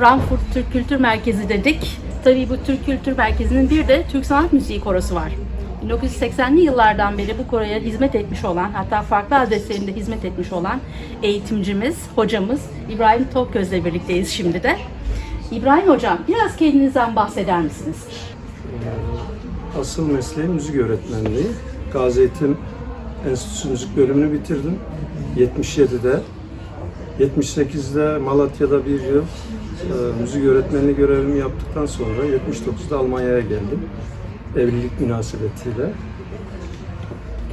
Frankfurt Türk Kültür Merkezi dedik. Tabii bu Türk Kültür Merkezi'nin bir de Türk Sanat Müziği Korosu var. 1980'li yıllardan beri bu koroya hizmet etmiş olan, hatta farklı adreslerinde hizmet etmiş olan eğitimcimiz, hocamız İbrahim Tokgöz'le birlikteyiz şimdi de. İbrahim Hocam, biraz kendinizden bahseder misiniz? Asıl mesleğim müzik öğretmenliği. Gazi Eğitim Enstitüsü Müzik bölümünü bitirdim. 77'de. 78'de Malatya'da bir yıl müzik öğretmenliği görevimi yaptıktan sonra 79'da Almanya'ya geldim. Evlilik münasebetiyle.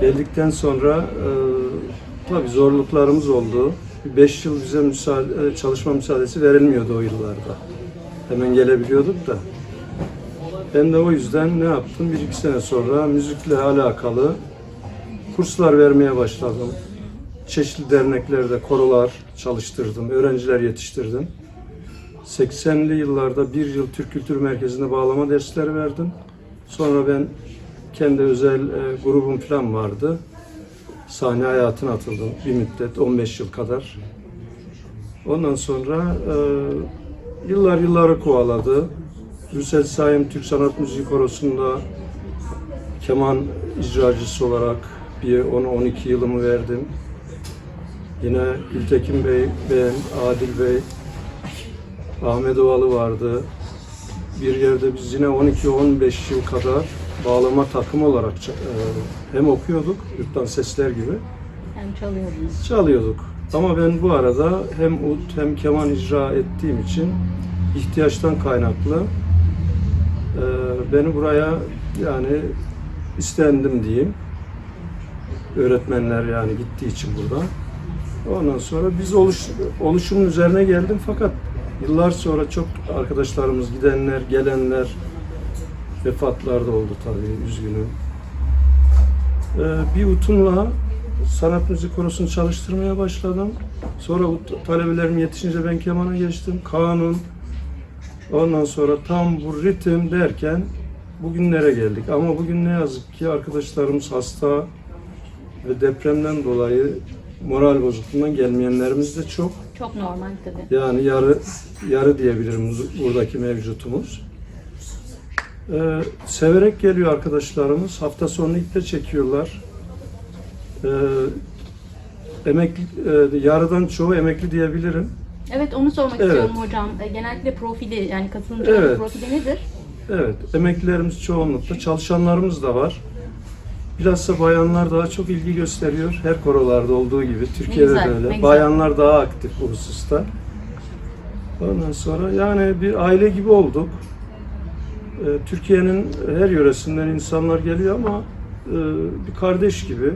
Geldikten sonra e, tabii zorluklarımız oldu. 5 yıl bize müsaade, e, çalışma müsaadesi verilmiyordu o yıllarda. Hemen gelebiliyorduk da. Ben de o yüzden ne yaptım? Bir iki sene sonra müzikle alakalı kurslar vermeye başladım. Çeşitli derneklerde korolar çalıştırdım, öğrenciler yetiştirdim. 80'li yıllarda bir yıl Türk Kültür Merkezi'nde bağlama dersleri verdim. Sonra ben kendi özel e, grubum falan vardı. Sahne hayatına atıldım bir müddet, 15 yıl kadar. Ondan sonra e, yıllar yılları kovaladı. Rüsel Saim Türk Sanat Müziği Korosu'nda keman icracısı olarak bir 10-12 yılımı verdim. Yine Gültekin Bey, ben, Adil Bey, Ahmet Ovalı vardı. Bir yerde biz yine 12-15 yıl kadar bağlama takım olarak e, hem okuyorduk, yurttan sesler gibi, Hem çalıyordunuz. çalıyorduk. Ama ben bu arada hem ut hem keman icra ettiğim için ihtiyaçtan kaynaklı e, beni buraya yani istendim diyeyim. Öğretmenler yani gittiği için burada. Ondan sonra biz oluş, oluşumun üzerine geldim fakat yıllar sonra çok arkadaşlarımız gidenler, gelenler vefatlar da oldu tabii üzgünüm. Ee, bir utumla sanat müzik korosunu çalıştırmaya başladım. Sonra ut- talebelerim yetişince ben kemana geçtim. Kanun. Ondan sonra tam bu ritim derken bugünlere geldik. Ama bugün ne yazık ki arkadaşlarımız hasta ve depremden dolayı moral bozukluğundan gelmeyenlerimiz de çok. Çok normal tabii. Yani yarı yarı diyebilirim buradaki mevcutumuz. Ee, severek geliyor arkadaşlarımız. Hafta sonu iple çekiyorlar. Ee, emekli, e, yarıdan çoğu emekli diyebilirim. Evet onu sormak Evet. istiyorum hocam. E, Genellikle profili yani katılımcıların Evet. profili nedir? Evet, emeklilerimiz çoğunlukla, çalışanlarımız da var. Bilhassa bayanlar daha çok ilgi gösteriyor. Her korolarda olduğu gibi. Türkiye'de güzel, de öyle. Bayanlar daha aktif bu hususta. Ondan sonra yani bir aile gibi olduk. Ee, Türkiye'nin her yöresinden insanlar geliyor ama e, bir kardeş gibi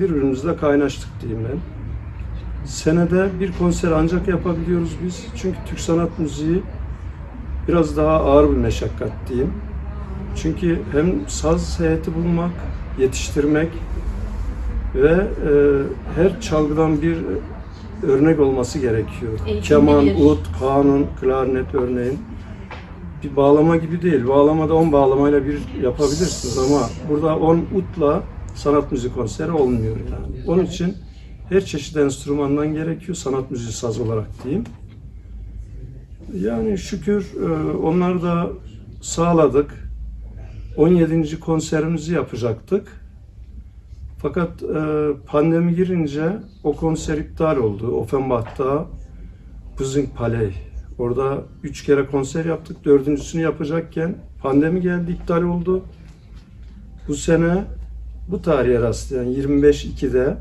birbirimizle kaynaştık diyeyim ben. Senede bir konser ancak yapabiliyoruz biz. Çünkü Türk sanat müziği biraz daha ağır bir meşakkat diyeyim. Çünkü hem saz heyeti bulmak, yetiştirmek ve e, her çalgıdan bir örnek olması gerekiyor. Eğitimli Keman, bir- ut, kanun, klarnet örneğin. Bir bağlama gibi değil. Bağlamada 10 bağlamayla bir yapabilirsiniz ama burada 10 utla sanat müziği konseri olmuyor yani. Onun için her çeşit enstrümandan gerekiyor sanat müziği saz olarak diyeyim. Yani şükür e, onları da sağladık. 17. konserimizi yapacaktık. Fakat e, pandemi girince o konser iptal oldu. Offenbach'ta Buzzing Palais. Orada üç kere konser yaptık. Dördüncüsünü yapacakken pandemi geldi, iptal oldu. Bu sene bu tarihe rastlayan 25-2'de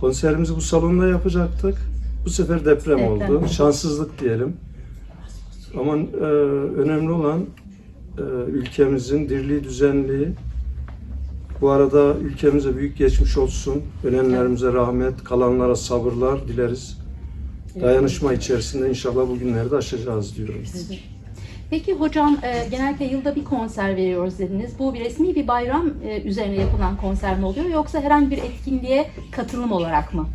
konserimizi bu salonda yapacaktık. Bu sefer deprem, Deprem. oldu. Şanssızlık diyelim. Ama e, önemli olan ülkemizin dirliği, düzenliği. Bu arada ülkemize büyük geçmiş olsun. Ölenlerimize rahmet, kalanlara sabırlar dileriz. Dayanışma içerisinde inşallah bu günleri de aşacağız diyorum. Peki hocam e, genellikle yılda bir konser veriyoruz dediniz. Bu bir resmi bir bayram e, üzerine yapılan konser mi oluyor yoksa herhangi bir etkinliğe katılım olarak mı?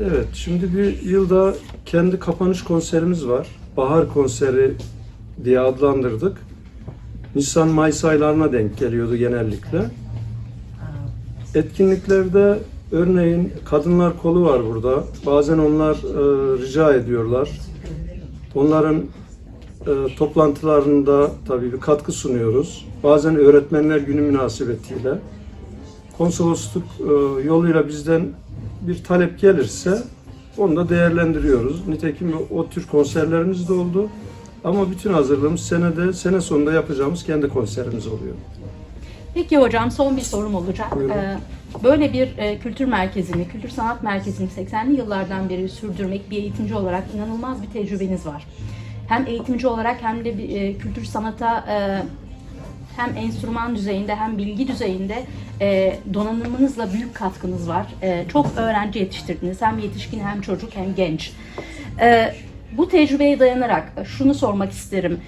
Evet, şimdi bir yılda kendi kapanış konserimiz var. Bahar konseri diye adlandırdık. Nisan-Mayıs aylarına denk geliyordu genellikle. Etkinliklerde örneğin kadınlar kolu var burada. Bazen onlar e, rica ediyorlar. Onların e, toplantılarında tabii bir katkı sunuyoruz. Bazen öğretmenler günü münasebetiyle konsolosluk e, yoluyla bizden bir talep gelirse onu da değerlendiriyoruz. Nitekim o tür konserlerimiz de oldu. Ama bütün hazırlığımız senede, sene sonunda yapacağımız kendi konserimiz oluyor. Peki hocam son bir sorum olacak. Buyurun. Ee, Böyle bir e, kültür merkezini, kültür sanat merkezini 80'li yıllardan beri sürdürmek bir eğitimci olarak inanılmaz bir tecrübeniz var. Hem eğitimci olarak hem de bir, e, kültür sanata e, hem enstrüman düzeyinde hem bilgi düzeyinde e, donanımınızla büyük katkınız var. E, çok öğrenci yetiştirdiniz. Hem yetişkin hem çocuk hem genç. E, bu tecrübeye dayanarak şunu sormak isterim.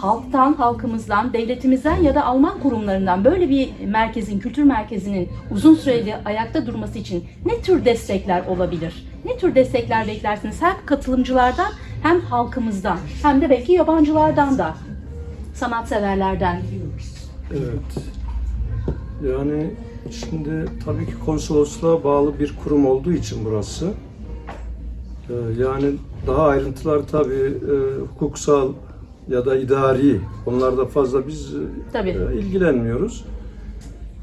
Halktan, halkımızdan, devletimizden ya da Alman kurumlarından böyle bir merkezin, kültür merkezinin uzun süreli ayakta durması için ne tür destekler olabilir? Ne tür destekler beklersiniz? Hem katılımcılardan hem halkımızdan hem de belki yabancılardan da sanatseverlerden. Evet. Yani şimdi tabii ki konsolosluğa bağlı bir kurum olduğu için burası. e, Yani daha ayrıntılar tabii e, hukuksal ya da idari onlarda fazla biz e, Tabii. e, ilgilenmiyoruz.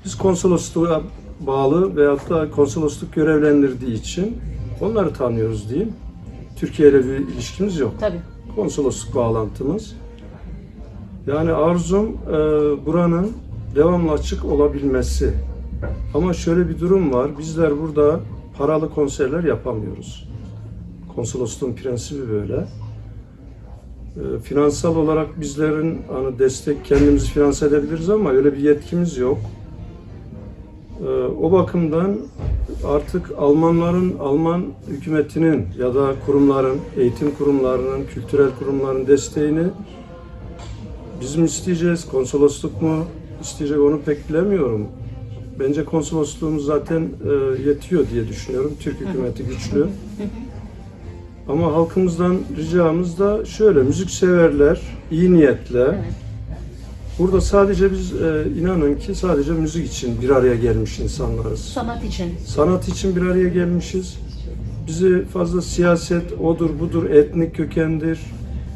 Biz konsolosluğa bağlı veyahut da konsolosluk görevlendirdiği için onları tanıyoruz diyeyim. Türkiye ile bir ilişkimiz yok Tabii. konsolosluk bağlantımız. Yani arzum e, buranın devamlı açık olabilmesi. Ama şöyle bir durum var. Bizler burada paralı konserler yapamıyoruz. Konsolosluğun prensibi böyle. E, finansal olarak bizlerin hani destek kendimizi finanse edebiliriz ama öyle bir yetkimiz yok. E, o bakımdan artık Almanların, Alman hükümetinin ya da kurumların, eğitim kurumlarının, kültürel kurumların desteğini biz mi isteyeceğiz, konsolosluk mu isteyecek onu pek bilemiyorum. Bence konsolosluğumuz zaten e, yetiyor diye düşünüyorum. Türk hükümeti güçlü. Ama halkımızdan ricamız da şöyle, müzik severler, iyi niyetle, Burada sadece biz e, inanın ki sadece müzik için bir araya gelmiş insanlarız. Sanat için. Sanat için bir araya gelmişiz. Bizi fazla siyaset, odur budur, etnik kökendir,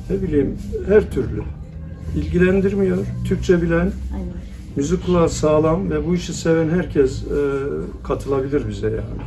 ne bileyim her türlü ilgilendirmiyor. Türkçe bilen, Aynen. müzik kulağı sağlam ve bu işi seven herkes e, katılabilir bize yani.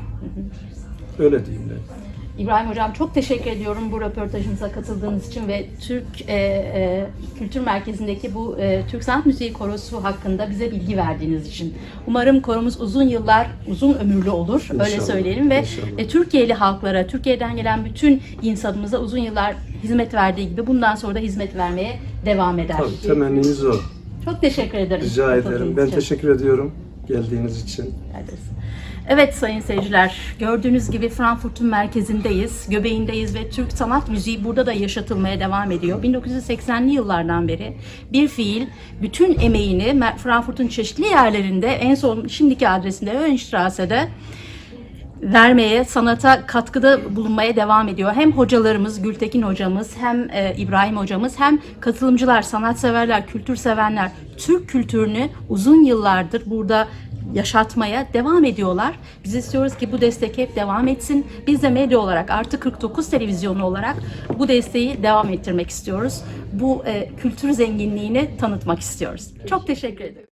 Öyle diyeyim ben. İbrahim Hocam çok teşekkür ediyorum bu röportajımıza katıldığınız için ve Türk e, e, Kültür Merkezi'ndeki bu e, Türk Sanat Müziği Korosu hakkında bize bilgi verdiğiniz için. Umarım koromuz uzun yıllar, uzun ömürlü olur öyle İnşallah, söyleyelim ve inşallah. e, Türkiye'li halklara, Türkiye'den gelen bütün insanımıza uzun yıllar hizmet verdiği gibi bundan sonra da hizmet vermeye devam eder. Tabii temennimiz o. Çok teşekkür ederim. Rica ederim. Ben için. teşekkür ediyorum geldiğiniz için. Evet sayın seyirciler, gördüğünüz gibi Frankfurt'un merkezindeyiz, göbeğindeyiz ve Türk sanat müziği burada da yaşatılmaya devam ediyor. 1980'li yıllardan beri bir fiil bütün emeğini Frankfurt'un çeşitli yerlerinde, en son şimdiki adresinde Öhenstrasse'de vermeye, sanata katkıda bulunmaya devam ediyor. Hem hocalarımız, Gültekin hocamız, hem e, İbrahim hocamız, hem katılımcılar, sanatseverler, kültür sevenler, Türk kültürünü uzun yıllardır burada yaşatmaya devam ediyorlar. Biz istiyoruz ki bu destek hep devam etsin. Biz de medya olarak artı 49 televizyonu olarak bu desteği devam ettirmek istiyoruz. Bu e, kültür zenginliğini tanıtmak istiyoruz. Çok teşekkür ederim.